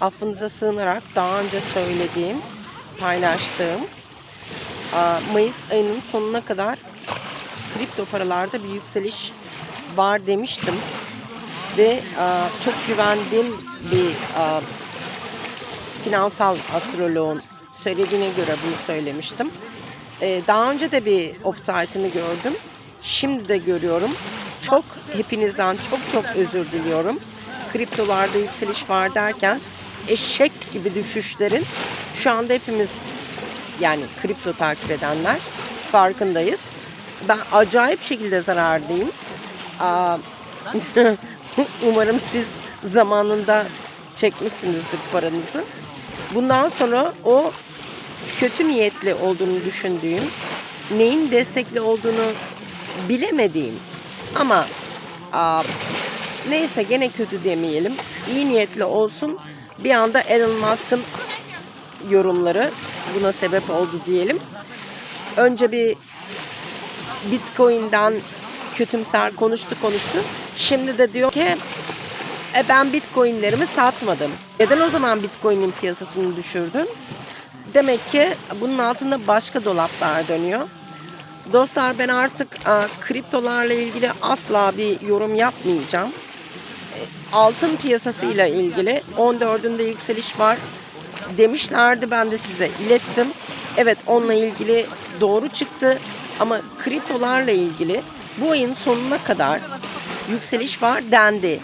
affınıza sığınarak daha önce söylediğim, paylaştığım aa, Mayıs ayının sonuna kadar kripto paralarda bir yükseliş var demiştim. Ve aa, çok güvendiğim bir aa, finansal astroloğun söylediğine göre bunu söylemiştim. Daha önce de bir offsite'ını gördüm. Şimdi de görüyorum. Çok hepinizden çok çok özür diliyorum. Kriptolarda yükseliş var derken eşek gibi düşüşlerin şu anda hepimiz yani kripto takip edenler farkındayız. Ben acayip şekilde zarardayım. Umarım siz zamanında çekmişsinizdir paranızı. Bundan sonra o kötü niyetli olduğunu düşündüğüm, neyin destekli olduğunu bilemediğim ama neyse gene kötü demeyelim, iyi niyetli olsun. Bir anda Elon Musk'ın yorumları buna sebep oldu diyelim. Önce bir Bitcoin'den kötümser konuştu konuştu. Şimdi de diyor ki e ben Bitcoin'lerimi satmadım. Neden o zaman Bitcoin'in piyasasını düşürdün? Demek ki bunun altında başka dolaplar dönüyor. Dostlar ben artık e, kriptolarla ilgili asla bir yorum yapmayacağım. Altın piyasasıyla ilgili 14'ünde yükseliş var demişlerdi ben de size ilettim. Evet onunla ilgili doğru çıktı ama kriptolarla ilgili bu ayın sonuna kadar yükseliş var dendi.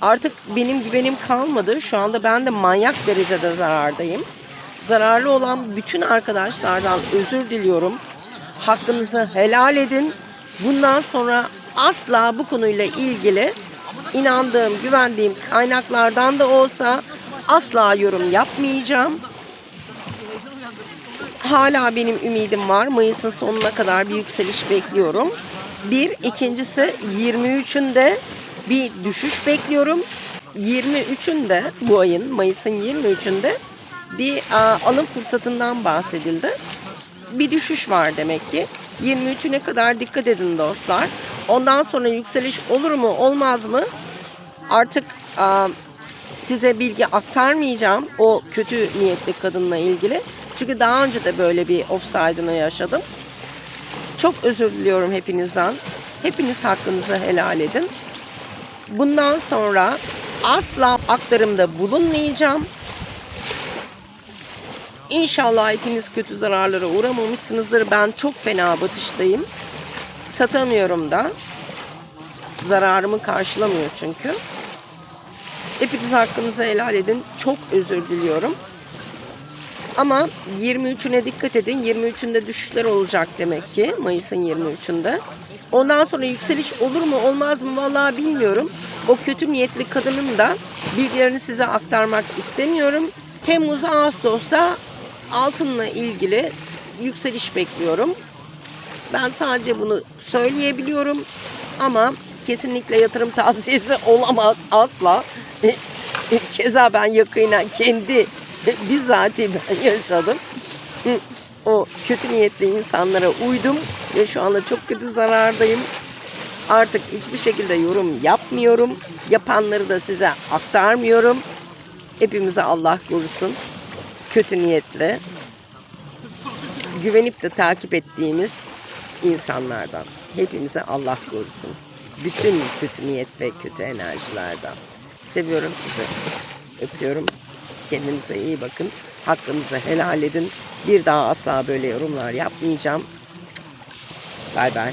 Artık benim güvenim kalmadı. Şu anda ben de manyak derecede zarardayım. Zararlı olan bütün arkadaşlardan özür diliyorum. Hakkınızı helal edin. Bundan sonra asla bu konuyla ilgili inandığım, güvendiğim kaynaklardan da olsa asla yorum yapmayacağım. Hala benim ümidim var. Mayıs'ın sonuna kadar bir yükseliş bekliyorum. Bir, ikincisi 23'ünde bir düşüş bekliyorum. 23'ünde bu ayın Mayıs'ın 23'ünde bir a, alım fırsatından bahsedildi. Bir düşüş var demek ki. 23'üne kadar dikkat edin dostlar. Ondan sonra yükseliş olur mu olmaz mı? Artık a, size bilgi aktarmayacağım o kötü niyetli kadınla ilgili. Çünkü daha önce de böyle bir offside'ını yaşadım. Çok özür diliyorum hepinizden. Hepiniz hakkınızı helal edin. Bundan sonra asla aktarımda bulunmayacağım. İnşallah hepiniz kötü zararlara uğramamışsınızdır. Ben çok fena batıştayım. Satamıyorum da. Zararımı karşılamıyor çünkü. Hepiniz hakkınızı helal edin. Çok özür diliyorum. Ama 23'üne dikkat edin. 23'ünde düşüşler olacak demek ki. Mayıs'ın 23'ünde. Ondan sonra yükseliş olur mu olmaz mı vallahi bilmiyorum. O kötü niyetli kadının da bilgilerini size aktarmak istemiyorum. Temmuz Ağustos'ta altınla ilgili yükseliş bekliyorum. Ben sadece bunu söyleyebiliyorum ama kesinlikle yatırım tavsiyesi olamaz asla. Keza ben yakına kendi bizzati ben yaşadım. O kötü niyetli insanlara uydum ve şu anda çok kötü zarardayım. Artık hiçbir şekilde yorum yapmıyorum. Yapanları da size aktarmıyorum. Hepimize Allah korusun. Kötü niyetle güvenip de takip ettiğimiz insanlardan. Hepimize Allah korusun. Bütün kötü niyet ve kötü enerjilerden. Seviyorum sizi. Öpüyorum. Kendinize iyi bakın. Hakkınızı helal edin. Bir daha asla böyle yorumlar yapmayacağım. Bay bay.